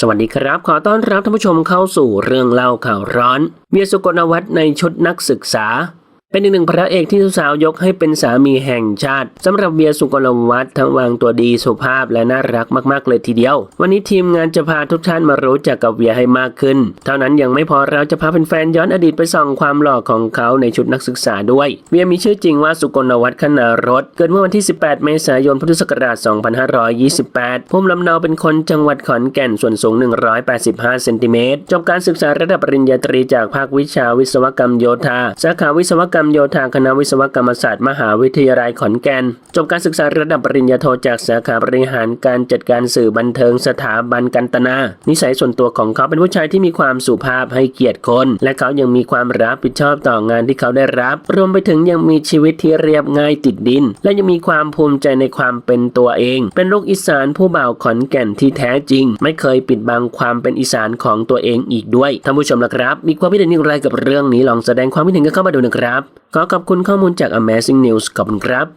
สวัสดีครับ ขอต้อนรับท่านผู้ชมเข้าสู่เรื่องเล่าข่าวร้อนเวียสุกลวัฒในชุดนักศึกษา เป็นอีกหนึ่งพระเอกที่สาวๆยกให้เป็นสามีแห่งชาติสำหรับเวียสุกลวัฒน์ทั้งวางตัวดีสุภาพและน่ารักมากๆเลยทีเดียว วันนี้ทีมงานจะพาทุกท่านมารู้จักกับเวียให้มากขึ้น เท่านั้นยังไม่พอเราจะพาแฟนๆย้อนอดีตไปส่องความหล่อของเขาในชุดนักศึกษาด้วย เวียมีชื่อจริงว่าสุกลวัฒน์ขนารถ เกิดเมื่อวันที่ 18 เมษายนพุทธศักราช 2528 ภูมิลำเนาเป็นคนจังหวัดขอนแก่นส่วนสูง 185 เซนติเมตรจบการศึกษาระดับปริญญาตรีจากภาควิชาวิศวกรรมโยธาสาขาวิศวกรรมโยธาคณะวิศวกรรมศาสตร์มหาวิทยาลัยขอนแก่น จบการศึกษาระดับปริญญาโทจากสาขาบริหารการจัดการสื่อบันเทิงสถาบันกันตนา นิสัยส่วนตัวของเขาเป็นผู้ชายที่มีความสุภาพให้เกียรติคน และเขายังมีความรับผิดชอบต่องานที่เขาได้รับ รวมไปถึงยังมีชีวิตที่เรียบง่ายติดดิน และยังมีความภูมิใจในความเป็นตัวเอง เป็นลูกอีสานผู้บ่าวขอนแก่นที่แท้จริง ไม่เคยปิดบังความเป็นอีสานของตัวเองอีกด้วยท่านผู้ชมละครับ มีความคิดเห็นอย่างไรกับเรื่องนี้ลองแสดงความคิดเห็นกันเข้ามาดูนะครับขอขอบคุณข้อมูลจาก Amazing News ขอบคุณครับ